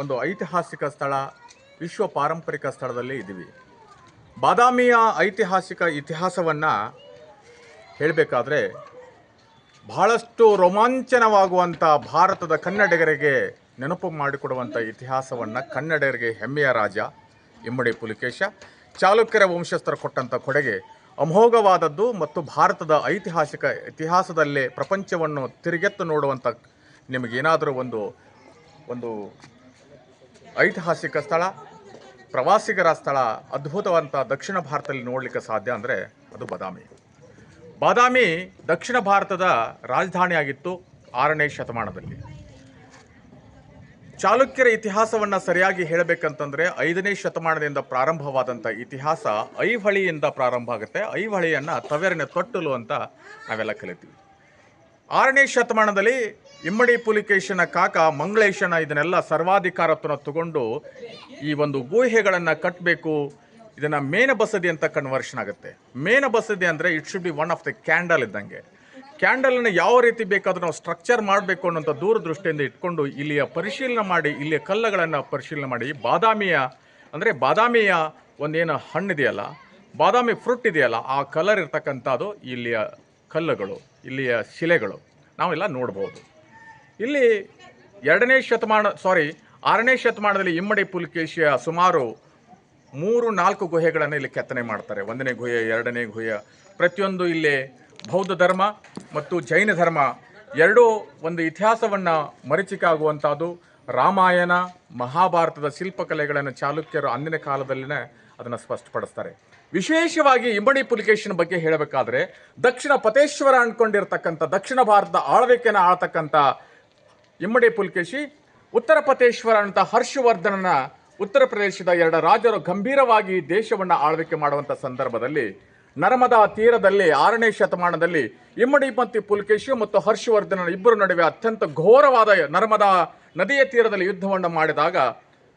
ಒಂದು ಐತಿಹಾಸಿಕ ಸ್ಥಳ, ವಿಶ್ವ ಪಾರಂಪರಿಕ ಸ್ಥಳದಲ್ಲಿ ಇದ್ದೀವಿ. ಬಾದಾಮಿಯ ಐತಿಹಾಸಿಕ ಇತಿಹಾಸವನ್ನು ಹೇಳಬೇಕಾದ್ರೆ, ಬಹಳಷ್ಟು ರೋಮಾಂಚನವಾಗುವಂಥ ಭಾರತದ ಕನ್ನಡಿಗರಿಗೆ ನೆನಪು ಮಾಡಿಕೊಡುವಂಥ ಇತಿಹಾಸವನ್ನು ಕನ್ನಡಿಗರಿಗೆ ಹೆಮ್ಮೆಯ ರಾಜ ಇಮ್ಮಡಿ ಪುಲಿಕೇಶ. ಚಾಲುಕ್ಯರ ವಂಶಸ್ಥರು ಕೊಟ್ಟಂಥ ಕೊಡುಗೆ ಅಮೋಘವಾದದ್ದು ಮತ್ತು ಭಾರತದ ಐತಿಹಾಸಿಕ ಇತಿಹಾಸದಲ್ಲೇ ಪ್ರಪಂಚವನ್ನು ತಿರುಗೆತ್ತು ನೋಡುವಂಥ ನಿಮಗೇನಾದರೂ ಒಂದು ಒಂದು ಐತಿಹಾಸಿಕ ಸ್ಥಳ, ಪ್ರವಾಸಿಗರ ಸ್ಥಳ, ಅದ್ಭುತವಂತ ದಕ್ಷಿಣ ಭಾರತದಲ್ಲಿ ನೋಡಲಿಕ್ಕೆ ಸಾಧ್ಯ ಅಂದರೆ ಅದು ಬಾದಾಮಿ. ಬಾದಾಮಿ ದಕ್ಷಿಣ ಭಾರತದ ರಾಜಧಾನಿಯಾಗಿತ್ತು ಆರನೇ ಶತಮಾನದಲ್ಲಿ. ಚಾಲುಕ್ಯರ ಇತಿಹಾಸವನ್ನು ಸರಿಯಾಗಿ ಹೇಳಬೇಕಂತಂದರೆ ಐದನೇ ಶತಮಾನದಿಂದ ಪ್ರಾರಂಭವಾದಂಥ ಇತಿಹಾಸ ಐಹೊಳಿಯಿಂದ ಪ್ರಾರಂಭ ಆಗುತ್ತೆ. ಐಹೊಳಿಯನ್ನು ತವೆರನೆ ತೊಟ್ಟಲು ಅಂತ ನಾವೆಲ್ಲ ಕಲಿತೀವಿ. ಆರನೇ ಶತಮಾನದಲ್ಲಿ ಇಮ್ಮಡಿ ಪುಲಿಕೇಶನ ಕಾಕ ಮಂಗಳೇಶನ ಇದನ್ನೆಲ್ಲ ಸರ್ವಾಧಿಕಾರತ್ವನ ತಗೊಂಡು ಈ ಒಂದು ಗುಹೆಗಳನ್ನು ಕಟ್ಟಬೇಕು ಇದನ್ನು ಮೇನ ಬಸದಿ ಅಂತ ಕನ್ವರ್ಷನ್ ಆಗುತ್ತೆ ಮೇನ ಬಸದಿ ಅಂದರೆ it should be one of the candle ಇದ್ದಂಗೆ. ಕ್ಯಾಂಡಲನ್ನು ಯಾವ ರೀತಿ ಬೇಕಾದರೂ ನಾವು ಸ್ಟ್ರಕ್ಚರ್ ಮಾಡಬೇಕು ಅನ್ನೋಂಥ ದೂರದೃಷ್ಟಿಯಿಂದ ಇಟ್ಕೊಂಡು ಇಲ್ಲಿಯ ಪರಿಶೀಲನೆ ಮಾಡಿ, ಇಲ್ಲಿಯ ಕಲ್ಲುಗಳನ್ನು ಪರಿಶೀಲನೆ ಮಾಡಿ. ಬಾದಾಮಿಯ ಅಂದರೆ ಬಾದಾಮಿಯ ಒಂದೇನು ಹಣ್ಣಿದೆಯಲ್ಲ ಬಾದಾಮಿ ಫ್ರೂಟ್ ಇದೆಯಲ್ಲ, ಆ ಕಲರ್ ಇರ್ತಕ್ಕಂಥದ್ದು ಇಲ್ಲಿಯ ಕಲ್ಲುಗಳು, ಇಲ್ಲಿಯ ಶಿಲೆಗಳು, ನಾವೆಲ್ಲ ನೋಡ್ಬೋದು. ಇಲ್ಲಿ ಎರಡನೇ ಶತಮಾನ ಸಾರಿ ಆರನೇ ಶತಮಾನದಲ್ಲಿ ಇಮ್ಮಡಿ ಪುಲಿಕೇಶಿಯ ಸುಮಾರು ಮೂರು, ನಾಲ್ಕು ಗುಹೆಗಳನ್ನು ಇಲ್ಲಿ ಕೆತ್ತನೆ ಮಾಡ್ತಾರೆ. ಒಂದನೇ ಗುಹೆ, ಎರಡನೇ ಗುಹೆ, ಪ್ರತಿಯೊಂದು ಇಲ್ಲಿ ಬೌದ್ಧ ಧರ್ಮ ಮತ್ತು ಜೈನ ಧರ್ಮ, ಎರಡೂ ಒಂದು ಇತಿಹಾಸವನ್ನು ಮರಿಚಿಕಾಗುವಂಥದ್ದು ರಾಮಾಯಣ, ಮಹಾಭಾರತದ ಶಿಲ್ಪಕಲೆಗಳನ್ನು ಚಾಲುಕ್ಯರು ಅಂದಿನ ಕಾಲದಲ್ಲಿನೇ ಅದನ್ನು ಸ್ಪಷ್ಟಪಡಿಸ್ತಾರೆ. ವಿಶೇಷವಾಗಿ ಇಮ್ಮಡಿ ಪುಲಿಕೇಶನ್ ಬಗ್ಗೆ ಹೇಳಬೇಕಾದ್ರೆ, ದಕ್ಷಿಣ ಪತೇಶ್ವರ ಅಂದ್ಕೊಂಡಿರ್ತಕ್ಕಂಥ ದಕ್ಷಿಣ ಭಾರತದ ಆಳ್ವಿಕೆಯನ್ನು ಆಳ್ತಕ್ಕಂಥ ಇಮ್ಮಡಿ ಪುಲಿಕೇಶಿ, ಉತ್ತರ ಪತೇಶ್ವರ ಅಂತ ಹರ್ಷವರ್ಧನನ ಉತ್ತರ ಪ್ರದೇಶದ ಎರಡು ರಾಜರು ಗಂಭೀರವಾಗಿ ದೇಶವನ್ನು ಆಳ್ವಿಕೆ ಮಾಡುವಂಥ ಸಂದರ್ಭದಲ್ಲಿ, ನರ್ಮದಾ ತೀರದಲ್ಲಿ ಆರನೇ ಶತಮಾನದಲ್ಲಿ ಇಮ್ಮಡಿ ಮತ್ತು ಪುಲ್ಕೇಶಿ ಮತ್ತು ಹರ್ಷವರ್ಧನ ಇಬ್ಬರು ನಡುವೆ ಅತ್ಯಂತ ಘೋರವಾದ ನರ್ಮದಾ ನದಿಯ ತೀರದಲ್ಲಿ ಯುದ್ಧವನ್ನು ಮಾಡಿದಾಗ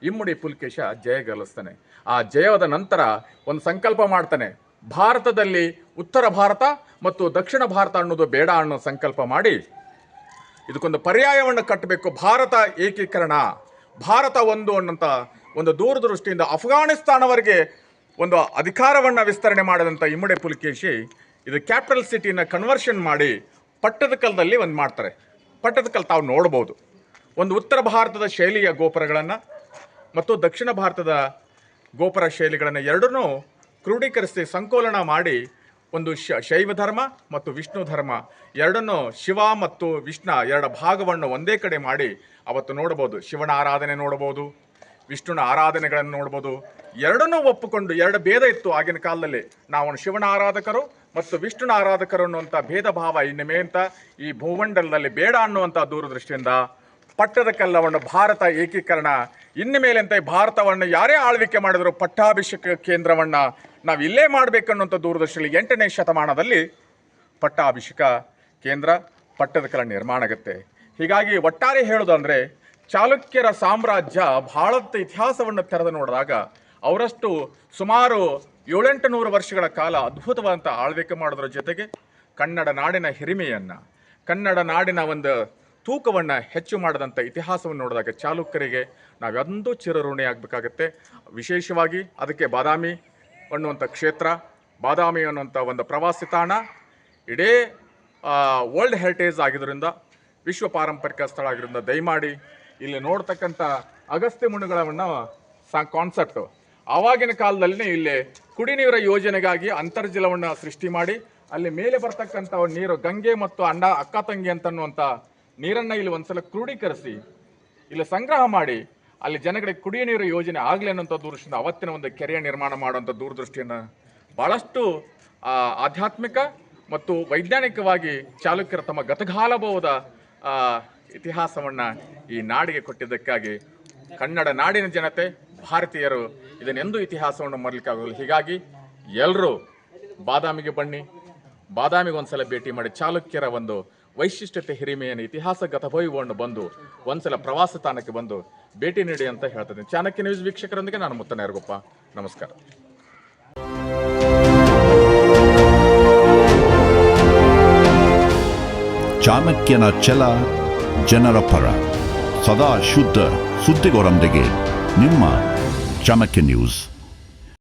ಇಮ್ಮಡಿ ಪುಲ್ಕೇಶ ಜಯ ಗಳಿಸ್ತಾನೆ ಆ ಜಯದ ನಂತರ ಒಂದು ಸಂಕಲ್ಪ ಮಾಡ್ತಾನೆ. ಭಾರತದಲ್ಲಿ ಉತ್ತರ ಭಾರತ ಮತ್ತು ದಕ್ಷಿಣ ಭಾರತ ಅನ್ನೋದು ಬೇಡ ಅನ್ನೋ ಸಂಕಲ್ಪ ಮಾಡಿ ಇದಕ್ಕೊಂದು ಪರ್ಯಾಯವನ್ನು ಕಟ್ಟಬೇಕು. ಭಾರತ ಏಕೀಕರಣ. ಭಾರತ ಒಂದು ಅನ್ನೋಂಥ ಒಂದು ದೂರದೃಷ್ಟಿಯಿಂದ ಅಫ್ಘಾನಿಸ್ತಾನವರೆಗೆ ಒಂದು ಅಧಿಕಾರವನ್ನು ವಿಸ್ತರಣೆ ಮಾಡಿದಂಥ ಇಮ್ಮಡಿ ಪುಲಿಕೇಶಿ ಇದು ಕ್ಯಾಪಿಟಲ್ ಸಿಟಿನ ಕನ್ವರ್ಷನ್ ಮಾಡಿ ಪಟ್ಟದಕಲ್ದಲ್ಲಿ ಒಂದು ಮಾಡ್ತಾರೆ. ಪಟ್ಟದಕಲ್ ತಾವು ನೋಡ್ಬೋದು. ಒಂದು ಉತ್ತರ ಭಾರತದ ಶೈಲಿಯ ಗೋಪುರಗಳನ್ನು ಮತ್ತು ದಕ್ಷಿಣ ಭಾರತದ ಗೋಪುರ ಶೈಲಿಗಳನ್ನು ಎರಡನ್ನೂ ಕ್ರೋಢೀಕರಿಸಿ ಸಂಕೋಲನ ಮಾಡಿ ಒಂದು ಶ, ಶೈವ ಧರ್ಮ ಮತ್ತು ವಿಷ್ಣು ಧರ್ಮ. ಎರಡನ್ನು ಶಿವ ಮತ್ತು ವಿಷ್ಣು ಎರಡು ಭಾಗವನ್ನು ಒಂದೇ ಕಡೆ ಮಾಡಿ ಅವತ್ತು ನೋಡ್ಬೋದು ಶಿವನ ಆರಾಧನೆ ನೋಡ್ಬೋದು ವಿಷ್ಣುನ ಆರಾಧನೆಗಳನ್ನು ನೋಡ್ಬೋದು ಎರಡನ್ನೂ ಒಪ್ಪಿಕೊಂಡು ಎರಡು ಭೇದ ಇತ್ತು ಆಗಿನ ಕಾಲದಲ್ಲಿ. ನಾವು ಶಿವನ ಆರಾಧಕರು ಮತ್ತು ವಿಷ್ಣುನ ಆರಾಧಕರು ಅನ್ನುವಂಥ ಭೇದ ಭಾವ ಇನ್ನೊಮ್ಮೆ ಅಂತ ಈ ಭೂಮಂಡಲದಲ್ಲಿ ಬೇಡ ಅನ್ನುವಂಥ ದೂರದೃಷ್ಟಿಯಿಂದ ಪಟ್ಟದ ಕಲ್ಲವನ್ನು ಭಾರತ ಏಕೀಕರಣ, ಇನ್ನು ಮೇಲಂತೆ ಭಾರತವನ್ನು ಯಾರೇ ಆಳ್ವಿಕೆ ಮಾಡಿದರೂ ಪಟ್ಟಾಭಿಷೇಕ ಕೇಂದ್ರವನ್ನು ನಾವು ಇಲ್ಲೇ ಮಾಡಬೇಕನ್ನುವಂಥ ದೂರದರ್ಶನ ಎಂಟನೇ ಶತಮಾನದಲ್ಲಿ ಪಟ್ಟಾಭಿಷೇಕ ಕೇಂದ್ರ ಪಟ್ಟದಕಲ ನಿರ್ಮಾಣ ಆಗುತ್ತೆ. ಹೀಗಾಗಿ ಒಟ್ಟಾರೆ ಹೇಳೋದಂದರೆ ಚಾಲುಕ್ಯರ ಸಾಮ್ರಾಜ್ಯ ಭಾರತ ಇತಿಹಾಸವನ್ನು ತೆರೆದು ನೋಡಿದಾಗ ಅವರಷ್ಟು ಸುಮಾರು ಏಳೆಂಟು ನೂರು ವರ್ಷಗಳ ಕಾಲ ಅದ್ಭುತವಾದಂಥ ಆಳ್ವಿಕೆ ಮಾಡೋದ್ರ ಜೊತೆಗೆ ಕನ್ನಡ ನಾಡಿನ ಹಿರಿಮೆಯನ್ನು, ಕನ್ನಡ ನಾಡಿನ ಒಂದು ತೂಕವನ್ನು ಹೆಚ್ಚು ಮಾಡಿದಂಥ ಇತಿಹಾಸವನ್ನು ನೋಡಿದಾಗ ಚಾಲುಕ್ಯರಿಗೆ ನಾವೆಂದೂ ಚಿರಋಣಿ ಆಗಬೇಕಾಗತ್ತೆ. ವಿಶೇಷವಾಗಿ ಅದಕ್ಕೆ ಬಾದಾಮಿ ಅನ್ನುವಂಥ ಕ್ಷೇತ್ರ, ಬಾದಾಮಿ ಅನ್ನುವಂಥ ಒಂದು ಪ್ರವಾಸಿ ತಾಣ, ಇಡೇ ವರ್ಲ್ಡ್ ಹೆರಿಟೇಜ್ ಆಗಿದ್ದರಿಂದ ವಿಶ್ವ ಪಾರಂಪರಿಕ ಸ್ಥಳ ಆಗಿರೋದ್ರಿಂದ ದಯಮಾಡಿ ಇಲ್ಲಿ ನೋಡ್ತಕ್ಕಂಥ ಅಗಸ್ತ್ಯ ಮುನಿಗಳವನ್ನು ಸಾ ಕಾನ್ಸೆಪ್ಟು ಆವಾಗಿನ ಕಾಲದಲ್ಲಿ ಇಲ್ಲಿ ಕುಡಿ ನೀರ ಯೋಜನೆಗಾಗಿ ಅಂತರ್ಜಲವನ್ನು ಸೃಷ್ಟಿ ಮಾಡಿ, ಅಲ್ಲಿ ಮೇಲೆ ಬರ್ತಕ್ಕಂಥ ನೀರು ಗಂಗೆ ಮತ್ತು ಅಣ್ಣ ಅಕ್ಕ ತಂಗಿ ಅಂತನ್ನುವಂಥ ನೀರನ್ನು ಇಲ್ಲಿ ಒಂದ್ಸಲ ಕ್ರೋಢೀಕರಿಸಿ, ಇಲ್ಲಿ ಸಂಗ್ರಹ ಮಾಡಿ, ಅಲ್ಲಿ ಜನಗಳಿಗೆ ಕುಡಿಯ ನೀರು ಯೋಜನೆ ಆಗಲಿ ಅನ್ನೋಂಥ ದೂರದೃಷ್ಟಿಯಿಂದ ಅವತ್ತಿನ ಒಂದು ಕೆರೆಯ ನಿರ್ಮಾಣ ಮಾಡುವಂಥ ದೂರದೃಷ್ಟಿಯನ್ನು ಭಾಳಷ್ಟು ಆಧ್ಯಾತ್ಮಿಕ ಮತ್ತು ವೈಜ್ಞಾನಿಕವಾಗಿ ಚಾಲುಕ್ಯರು ತಮ್ಮ ಗತಗಾಲಬಹುದ ಇತಿಹಾಸವನ್ನು ಈ ನಾಡಿಗೆ ಕೊಟ್ಟಿದ್ದಕ್ಕಾಗಿ ಕನ್ನಡ ನಾಡಿನ ಜನತೆ, ಭಾರತೀಯರು ಇದನ್ನೆಂದೂ ಇತಿಹಾಸವನ್ನು ಮರಲಿಕ್ಕಾಗಲ್ಲ ಹೀಗಾಗಿ ಎಲ್ಲರೂ ಬಾದಾಮಿಗೆ ಬನ್ನಿ ಬಾದಾಮಿಗೆ ಒಂದ್ಸಲ ಭೇಟಿ ಮಾಡಿ ಚಾಲುಕ್ಯರ ಒಂದು ವೈಶಿಷ್ಟ್ಯತೆ ಹಿರಿಮೆಯನ್ನು ಇತಿಹಾಸಗತ ವೈಭವವನ್ನು ಬಂದು ಒಂದ್ಸಲ ಪ್ರವಾಸ ತಾಣಕ್ಕೆ ಬಂದು ಭೇಟಿ ನೀಡಿ ಅಂತ ಹೇಳ್ತೇನೆ ಚಾಣಕ್ಯ ನ್ಯೂಸ್ ವೀಕ್ಷಕರೊಂದಿಗೆ ನಾನು ಮುತ್ತನ ಯಾರಗೊಪ್ಪ ನಮಸ್ಕಾರ. ಚಾಣಕ್ಯನ ಛಲ ಜನರ ಪರ. ಸದಾ ಶುದ್ಧ ಸುದ್ದಿಗೋರೊಂದಿಗೆ ನಿಮ್ಮ ಚಾಣಕ್ಯ ನ್ಯೂಸ್